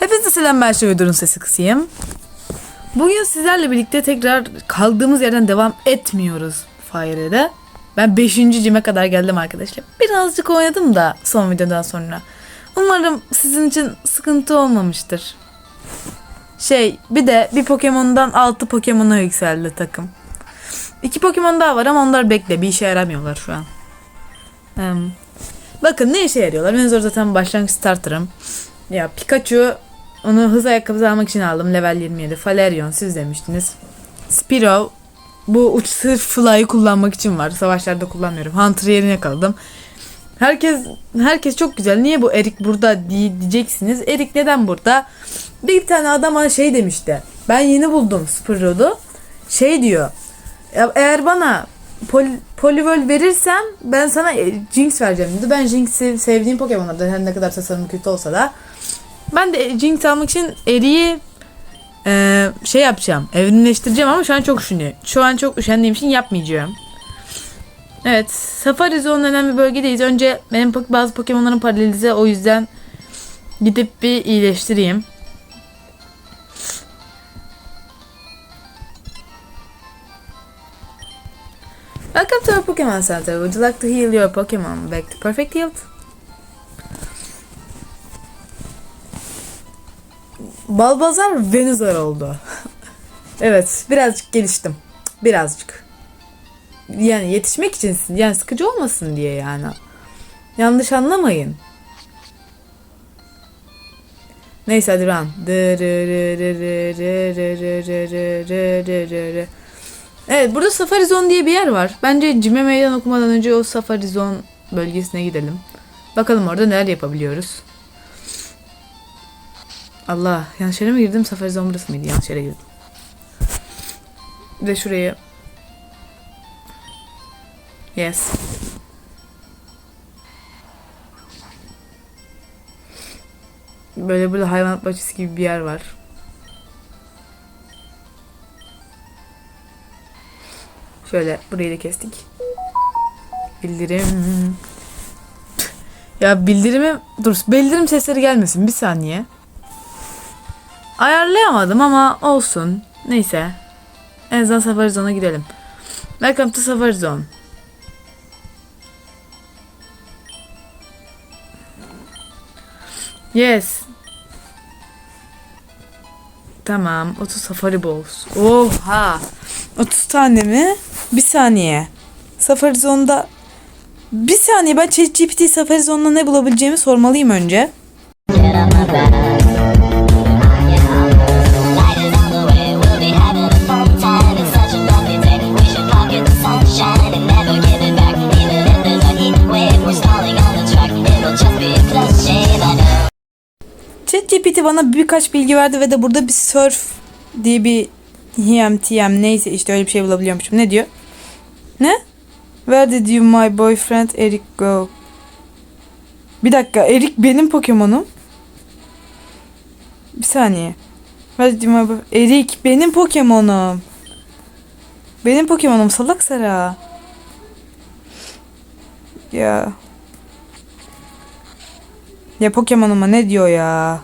Hepinize selam ben Şöyle Durun Sesi Kısayım. Bugün sizlerle birlikte tekrar kaldığımız yerden devam etmiyoruz Fire'de. Ben 5. cime kadar geldim arkadaşlar. Birazcık oynadım da son videodan sonra. Umarım sizin için sıkıntı olmamıştır. Şey bir de bir Pokemon'dan 6 Pokemon'a yükseldi takım. İki Pokemon daha var ama onlar bekle bir işe yaramıyorlar şu an. Bakın ne işe yarıyorlar? Ben zor zaten başlangıç starter'ım. Ya Pikachu onu hız ayakkabısı almak için aldım. Level 27. Falerion siz demiştiniz. Spiro bu uç sırf fly'ı kullanmak için var. Savaşlarda kullanmıyorum. Hunter yerine yakaladım. Herkes herkes çok güzel. Niye bu Erik burada diye diyeceksiniz. Erik neden burada? Bir tane adama şey demişti. Ben yeni buldum Spiro'du. Şey diyor. "Ya Eğer bana pol, Poliwhirl verirsen ben sana e, Jinx vereceğim dedi. Ben Jinx'i sevdiğim Pokemon'lardan her ne kadar tasarımı kötü olsa da. Ben de Jinx almak için Eri'yi e, şey yapacağım. Evrimleştireceğim ama şu an çok üşünüyor. Şu an çok üşendiğim için yapmayacağım. Evet. Safari Zone denen bir bölgedeyiz. Önce benim bazı Pokemon'ların paralelize o yüzden gidip bir iyileştireyim. Welcome to our Pokemon Center. Would you like to heal your Pokemon back to perfect health? Balbazar Venizar oldu. evet, birazcık geliştim. Birazcık. Yani yetişmek için, yani sıkıcı olmasın diye yani. Yanlış anlamayın. Neyse hadi run. Evet burada Safari Zone diye bir yer var. Bence Cime Meydan okumadan önce o Safari Zone bölgesine gidelim. Bakalım orada neler yapabiliyoruz. Allah yanlış yere mi girdim? Safari Zone mıydı? Yanlış yere girdim. Bir de şurayı. Yes. Böyle burada hayvanat bahçesi gibi bir yer var. Şöyle burayı da kestik. Bildirim. Ya bildirimi dur bildirim sesleri gelmesin bir saniye. Ayarlayamadım ama olsun. Neyse. En azından Safari Zone'a gidelim. Welcome to Safari Zone. Yes. Tamam. 30 Safari Balls. Oha. 30 tane mi? Bir saniye. Safari Zone'da bir saniye ben ChatGPT Safari Zone'da ne bulabileceğimi sormalıyım önce. ChatGPT bana birkaç bilgi verdi ve de burada bir surf diye bir HMTM neyse işte öyle bir şey bulabiliyormuşum. Ne diyor? Ne? Where did you my boyfriend Eric go? Bir dakika Eric benim Pokemon'um. Bir saniye. Where did you my Eric benim Pokemon'um. Benim Pokemon'um salak Sera. Ya. Ya Pokemon'uma ne diyor ya?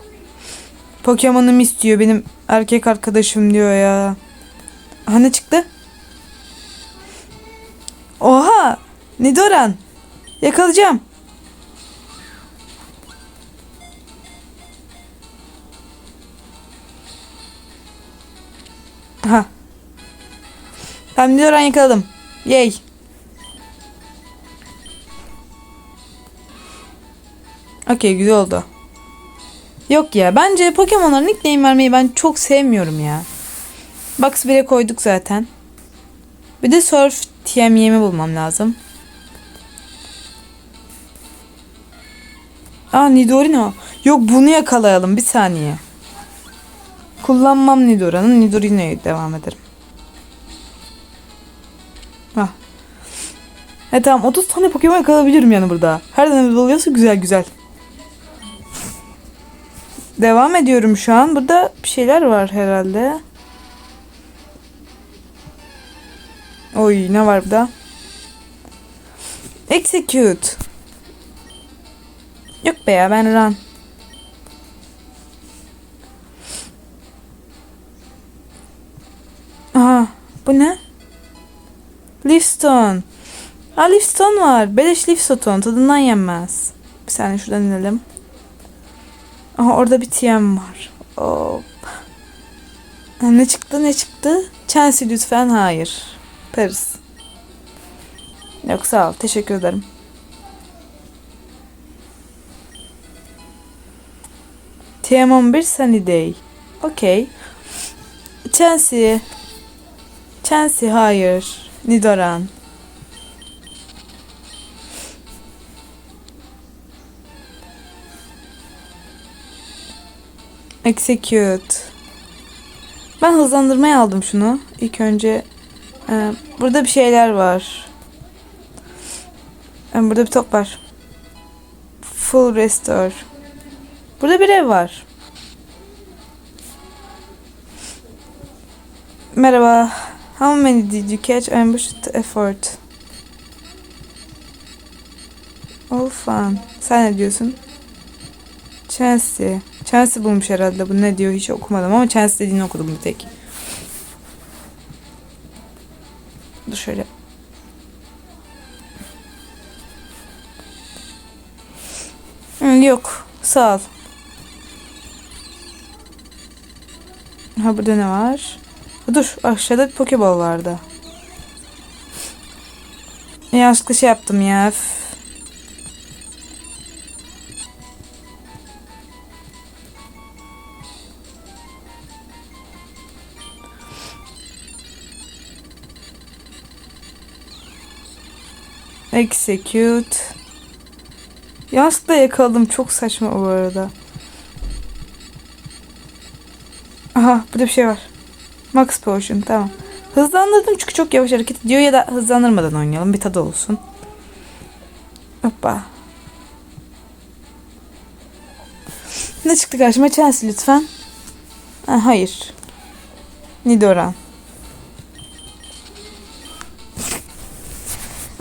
Pokemon'um istiyor benim erkek arkadaşım diyor ya. Aha ne çıktı? Oha! Nidoran! Yakalayacağım. Aha. Tamam Nidoran yakaladım. Yay. Okey güzel oldu. Yok ya bence Pokemon'lara nickname vermeyi ben çok sevmiyorum ya. Box 1'e koyduk zaten. Bir de Surf TMY'mi bulmam lazım. Aa Nidorino. Yok bunu yakalayalım bir saniye. Kullanmam Nidora'nın. Nidorino'ya devam ederim. Hah. E tamam 30 tane Pokemon yakalayabilirim yani burada. Her tane buluyorsa güzel güzel. Devam ediyorum şu an. Burada bir şeyler var herhalde. Oy ne var burada? Execute. Yok be ya ben run. Aha bu ne? Lifstone. Aa Lifstone var. Beleş Lifstone tadından yenmez. Bir saniye şuradan inelim. Aha orada bir TM var. Hop. Ne çıktı ne çıktı? Chelsea lütfen hayır. Paris. Yok sağ ol. Teşekkür ederim. TM11 Sunny Day. Okey. Chelsea. Chelsea hayır. Nidoran. Execute. Ben hızlandırmaya aldım şunu. İlk önce e, burada bir şeyler var. E, burada bir top var. Full restore. Burada bir ev var. Merhaba. How many did you catch? Ambushed effort. All fun. Sen ne diyorsun? Chelsea. Chelsea bulmuş herhalde. Bu ne diyor hiç okumadım ama Chelsea dediğini okudum bir tek. Dur şöyle. Yok. Sağ ol. Ha burada ne var? Dur aşağıda bir pokeball vardı. Yanlışlıkla şey yaptım ya. Execute. Yanlışlıkla yakaladım. Çok saçma bu arada. Aha burada bir şey var. Max Potion tamam. Hızlandırdım çünkü çok yavaş hareket ediyor ya da hızlandırmadan oynayalım bir tadı olsun. Hoppa. Ne çıktı karşıma? Chelsea lütfen. Ha, hayır. Nidoran.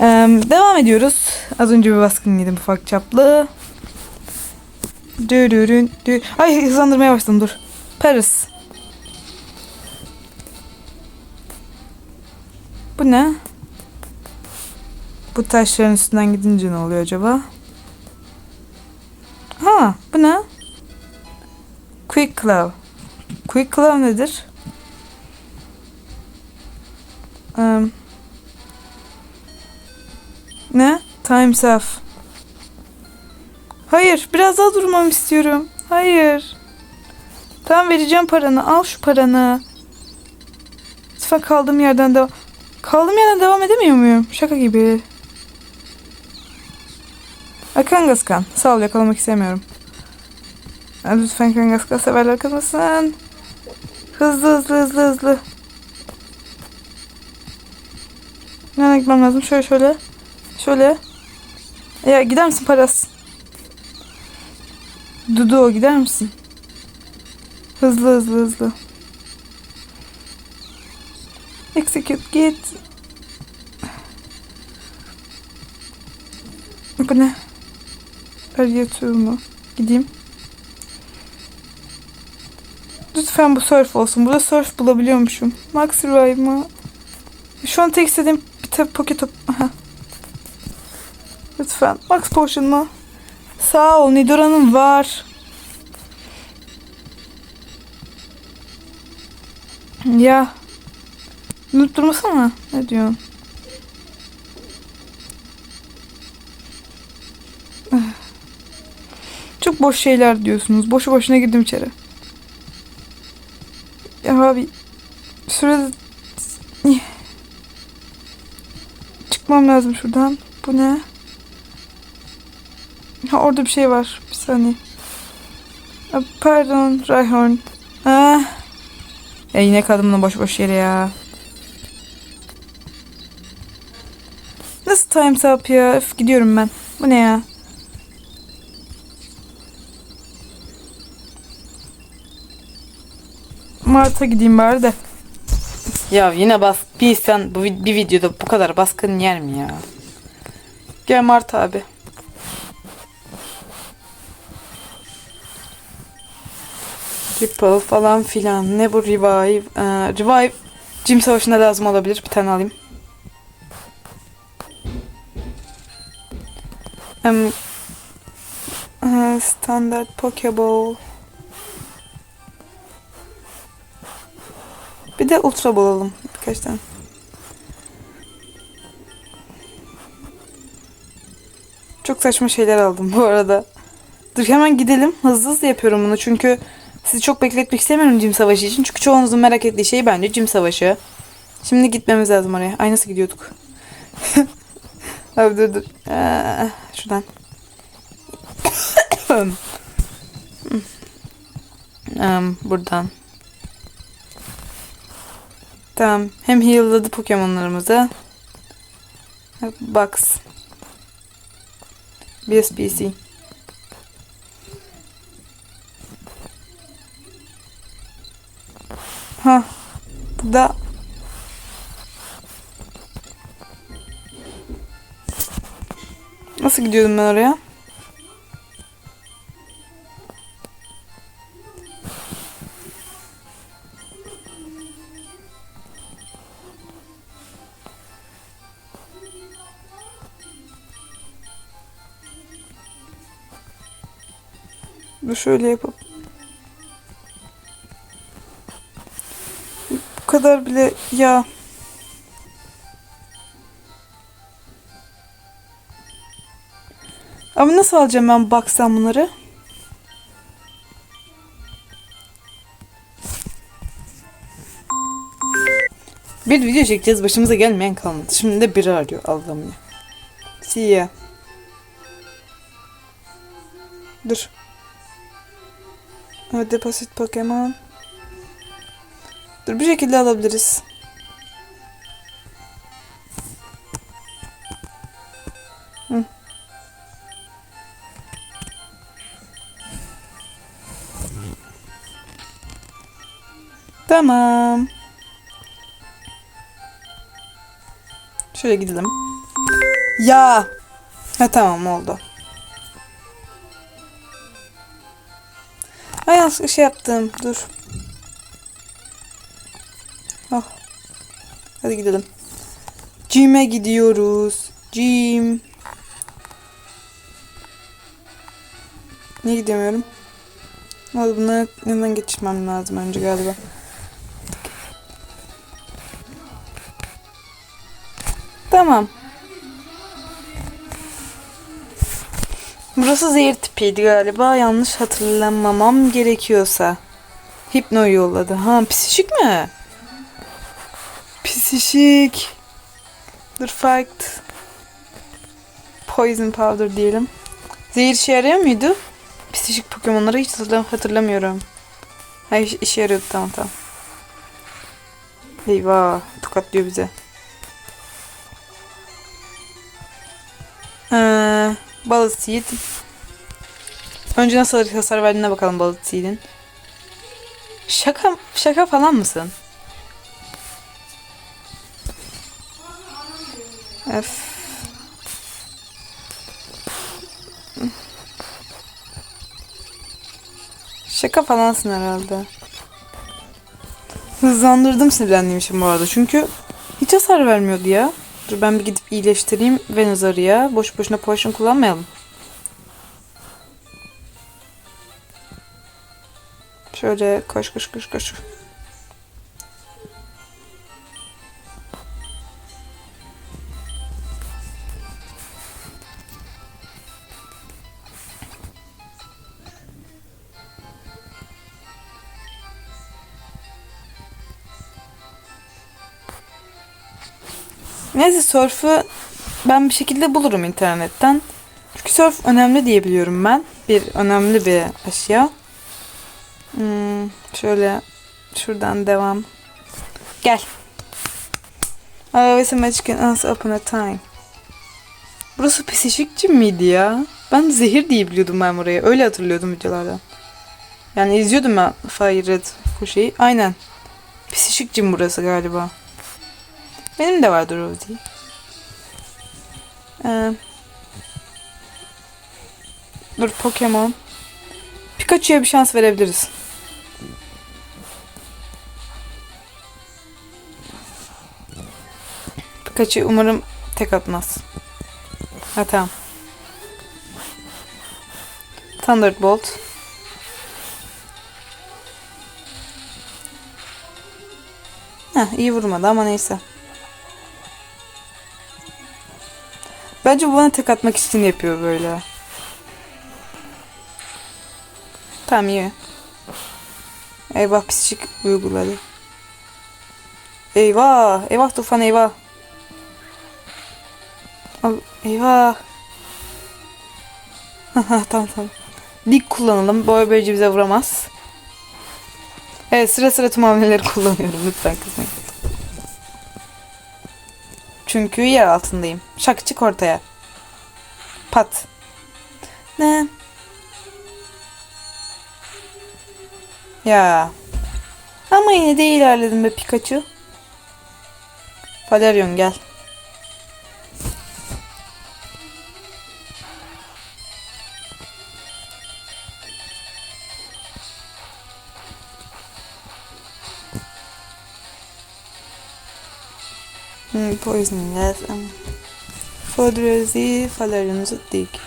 Ee, devam ediyoruz. Az önce bir baskın yedim ufak çaplı. Dürürün dü. Ay hızlandırmaya başladım dur. Paris. Bu ne? Bu taşların üstünden gidince ne oluyor acaba? Ha, bu ne? Quick Claw. Quick Claw nedir? Um, ne? Time's up. Hayır, biraz daha durmam istiyorum. Hayır. Tamam vereceğim paranı. Al şu paranı. Lütfen kaldığım yerden devam... Kaldığım yerden devam edemiyor muyum? Şaka gibi. Ay Kangaskhan. Sağ ol yakalamak istemiyorum. Lütfen Kangaskhan severler kalmasın. Hızlı hızlı hızlı hızlı. Nereye gitmem lazım? Şöyle şöyle. Şöyle. Ya gider misin Paras? Dudu gider misin? Hızlı hızlı hızlı. Execute git. Bu ne? Arayatıyor mu? Gideyim. Lütfen bu surf olsun. Burada surf bulabiliyormuşum. Max Revive mı? Şu an tek istediğim bir tabi pocket top. Aha. Lütfen. Max Potion mu? Sağ ol. Nidora'nın var. Ya. Unutturmasana. Ne diyorsun? Çok boş şeyler diyorsunuz. Boşu boşuna girdim içeri. Ya abi. Sürede... Çıkmam lazım şuradan. Bu ne? Ha orada bir şey var. Bir saniye. Pardon Rayhorn. Ah. Ya yine kadınla boş boş yere ya. Nasıl time's up ya? Öf, gidiyorum ben. Bu ne ya? Mart'a gideyim bari de. Ya yine bas bir insan bu bir videoda bu kadar baskın yer mi ya? Gel Mart abi. Ripple falan filan. Ne bu revive? Ee, revive Cim savaşında lazım olabilir. Bir tane alayım. Em, e, standart Pokeball. Bir de Ultra Ball alalım. Birkaç tane. Çok saçma şeyler aldım bu arada. Dur hemen gidelim. Hızlı hızlı yapıyorum bunu çünkü sizi çok bekletmek istemiyorum Cim Savaşı için. Çünkü çoğunuzun merak ettiği şey bence Cim Savaşı. Şimdi gitmemiz lazım oraya. Ay nasıl gidiyorduk? Abi dur dur. Ee, şuradan. Em, buradan. Tamam. Hem heal'ladı Pokemon'larımızı. Box. BSPC. Ha. Burada Nasıl gidiyordum ben oraya? Dur şöyle yapıp. Kadar bile ya. Abi nasıl alacağım ben baksam bunları? Bir video çekeceğiz başımıza gelmeyen kalmadı. Şimdi de biri arıyor Allah'ım ya. See ya. Dur. Evet deposit Pokemon. Dur bir şekilde alabiliriz. Tamam. Şöyle gidelim. Ya. Ha tamam oldu. Ay yanlış şey yaptım. Dur. Oh. Hadi gidelim. Gym'e gidiyoruz. Gym. Niye gidemiyorum? Hadi bunları yanından geçirmem lazım önce galiba. Tamam. Burası zehir tipiydi galiba. Yanlış hatırlamamam gerekiyorsa. Hipno yolladı. Ha psişik mi? Psişik. Dur fight. Poison powder diyelim. Zehir işe yarıyor muydu? Psişik Pokemon'ları hiç hatırlam- hatırlamıyorum. Ha iş- işe yarıyordu tamam tamam. Eyvah tokatlıyor bize. Ee, Balık Seed. Önce nasıl hasar verdiğine bakalım Balık Seed'in. Şaka, şaka falan mısın? Öf. Şaka falansın herhalde. Hızlandırdım sinirlendiğim bu arada. Çünkü hiç hasar vermiyordu ya. Dur ben bir gidip iyileştireyim Venizar'ı Boş boşuna potion kullanmayalım. Şöyle koş koş koş koş. Neyse surf'ü ben bir şekilde bulurum internetten. Çünkü surf önemli diye biliyorum ben. Bir önemli bir eşya. Hmm, şöyle şuradan devam. Gel. Always a magic once upon a time. Burası Pasifik miydi ya? Ben zehir diye biliyordum ben burayı. Öyle hatırlıyordum videolardan. Yani izliyordum ben Fire Red bu şeyi. Aynen. Pasifik burası galiba. Benim de vardı Rosie. Ee, dur Pokemon. Pikachu'ya bir şans verebiliriz. Pikachu umarım tek atmaz. Ha tamam. Thunderbolt. Heh, iyi vurmadı ama neyse. Bence bu bana tek atmak için yapıyor böyle. Tamam iyi. Eyvah pislik uyguladı. Eyvah. Eyvah tufan eyvah. Al, eyvah. Tamam tamam. Dik kullanalım. Böyle böylece bize vuramaz. Evet sıra sıra tüm hamleleri kullanıyorum. Lütfen kızmayın. Çünkü yer altındayım. Şak çık ortaya. Pat. Ne? Ya. Ama yine de ilerledim be Pikachu. Valerion gel. Poisoning yes. Um, Fodrezi Valerion'uzu dik.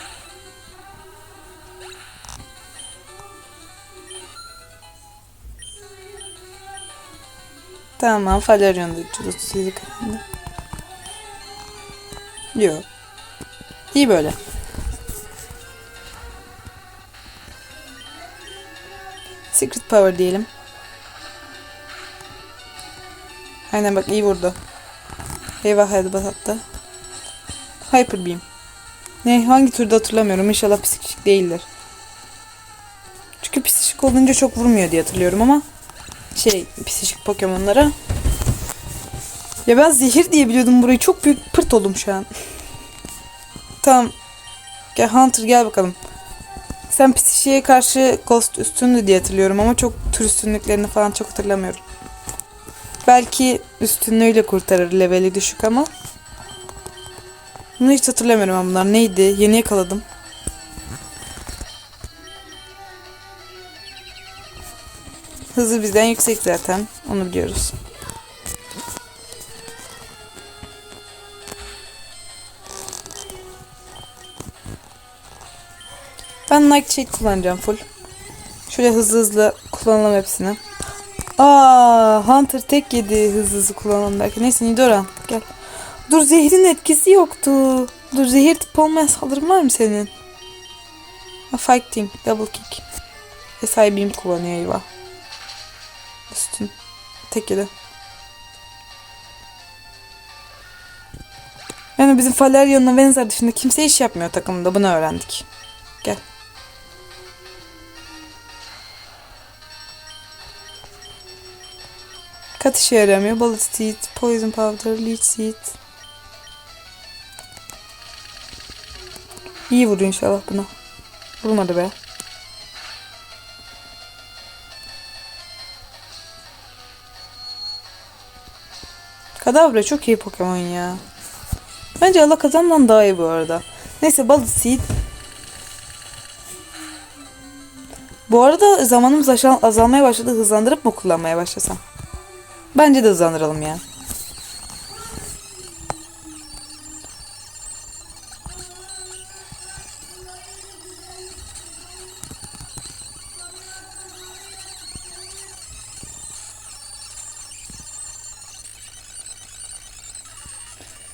Tamam Valerion'da 337 kaldı. Yok. İyi böyle. Secret Power diyelim. Aynen bak iyi vurdu. Eyvah hadi hatta. Hyper Beam. Ne hangi türde hatırlamıyorum. İnşallah psikik değildir. Çünkü psikik olunca çok vurmuyor diye hatırlıyorum ama şey psikik Pokemon'lara. Ya ben zehir diye biliyordum burayı. Çok büyük pırt oldum şu an. tamam. Gel Hunter gel bakalım. Sen psikişe karşı Ghost üstündü diye hatırlıyorum ama çok tür üstünlüklerini falan çok hatırlamıyorum. Belki üstünlüğüyle kurtarır leveli düşük ama. Bunu hiç hatırlamıyorum ama bunlar neydi? Yeni yakaladım. Hızı bizden yüksek zaten. Onu biliyoruz. Ben Nightshade kullanacağım full. Şöyle hızlı hızlı kullanalım hepsini. Aa, Hunter tek yedi hızlı hızlı kullanalım belki. Neyse Nidoran gel. Dur zehrin etkisi yoktu. Dur zehir tip olmayan saldırın var mı senin? Ha, fighting, double kick. SI beam kullanıyor eyvah. Üstün. Tek yedi. Yani bizim Falerion'la Venzer dışında kimse iş yapmıyor takımda. Bunu öğrendik. Gel. Kat işe yaramıyor. Bullet Seed, Poison Powder, Leech Seed. İyi vuruyor inşallah buna. Vurmadı be. Kadavra çok iyi Pokemon ya. Bence Alakazam'dan daha iyi bu arada. Neyse Bullet Seed. Bu arada zamanımız azalmaya başladı. Hızlandırıp mı kullanmaya başlasam? Bence de hızlandıralım ya.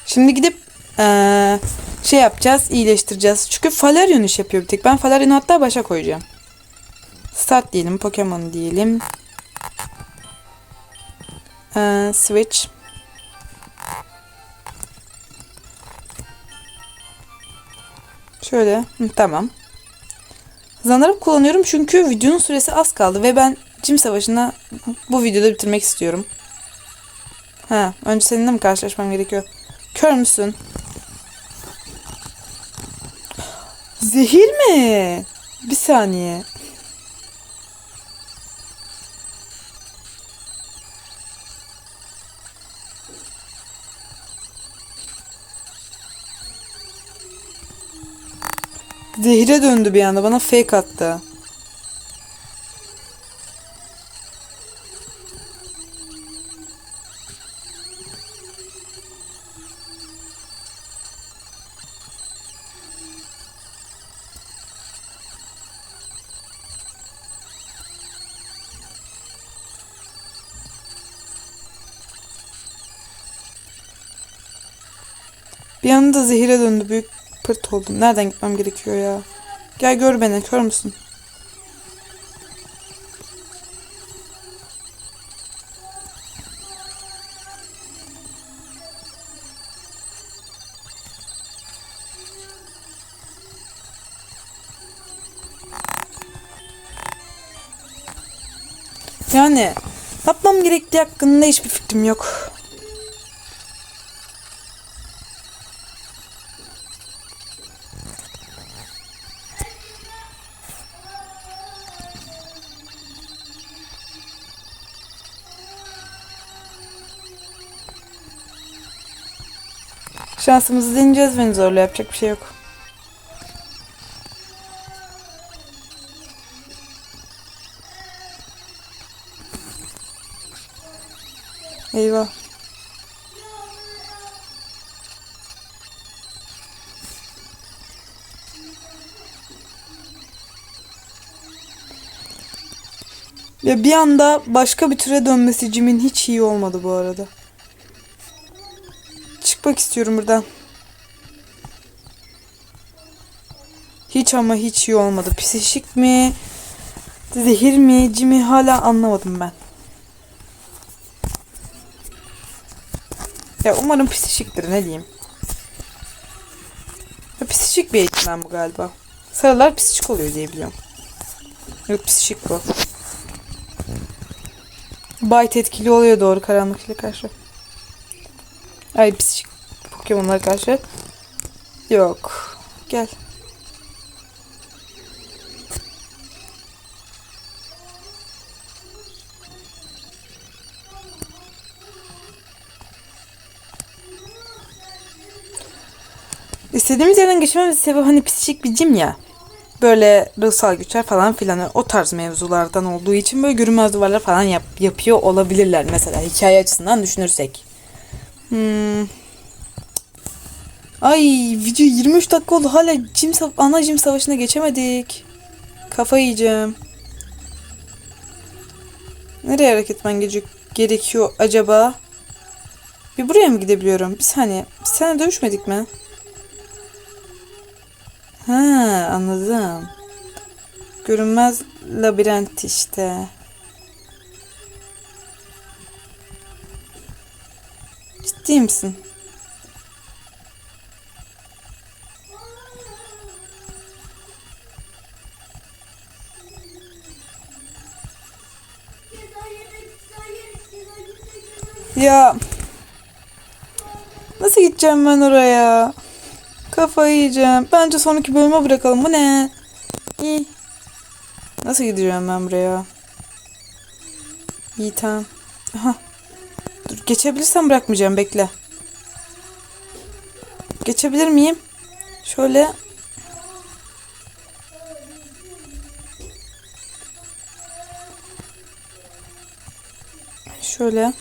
Şimdi gidip eee, şey yapacağız, iyileştireceğiz. Çünkü Falarion iş yapıyor bir tek. Ben Falarion'u hatta başa koyacağım. Start diyelim, Pokemon diyelim. Ee, switch. Şöyle. Hı, tamam. Hızlandırıp kullanıyorum çünkü videonun süresi az kaldı ve ben Cim Savaşı'nda bu videoda bitirmek istiyorum. Ha, önce seninle mi karşılaşmam gerekiyor? Kör müsün? Zehir mi? Bir saniye. Zehire döndü bir anda. Bana fake attı. Bir anda zehire döndü büyük pırt oldum. Nereden gitmem gerekiyor ya? Gel gör beni. Kör müsün? Yani yapmam gerektiği hakkında hiçbir fikrim yok. Şansımızı deneyeceğiz beni zorla yapacak bir şey yok. Eyvah. Ya bir anda başka bir türe dönmesi Jim'in hiç iyi olmadı bu arada. Çıkmak istiyorum buradan. Hiç ama hiç iyi olmadı. Psişik mi? Zehir mi? Jim'i hala anlamadım ben. Ya umarım psişiktir ne diyeyim. Ya psişik bir eğitmen bu galiba. Sarılar psişik oluyor diye biliyorum. Yok psişik bu. Bite etkili oluyor doğru karanlıkla karşı. Ay psişik Pokemon'lara karşı. Yok. Gel. İstediğimiz yerden geçmemiz sebebi hani psikik bir cim ya. Böyle ruhsal güçler falan filan o tarz mevzulardan olduğu için böyle görünmez duvarlar falan yap, yapıyor olabilirler mesela hikaye açısından düşünürsek. Hmm. Ay video 23 dakika oldu hala cim ana cim savaşına geçemedik. Kafa yiyeceğim. Nereye hareket etmen gere- gerekiyor acaba? Bir buraya mı gidebiliyorum? Bir saniye. Biz seninle dövüşmedik mi? Ha anladım. Görünmez labirent işte. Ciddi misin? Ya nasıl gideceğim ben oraya? Kafayı yiyeceğim. Bence sonraki bölüme bırakalım. Bu ne? İyi. Nasıl gideceğim ben buraya? İyi tamam. Aha. Dur geçebilirsem bırakmayacağım. Bekle. Geçebilir miyim? Şöyle. Şöyle.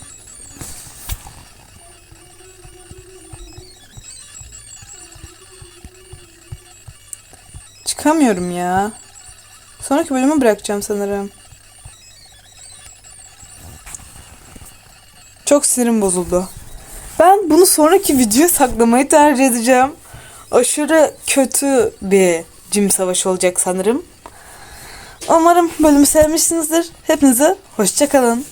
Çıkamıyorum ya. Sonraki bölümü bırakacağım sanırım. Çok sinirim bozuldu. Ben bunu sonraki videoya saklamayı tercih edeceğim. Aşırı kötü bir cim savaşı olacak sanırım. Umarım bölümü sevmişsinizdir. Hepinize hoşçakalın.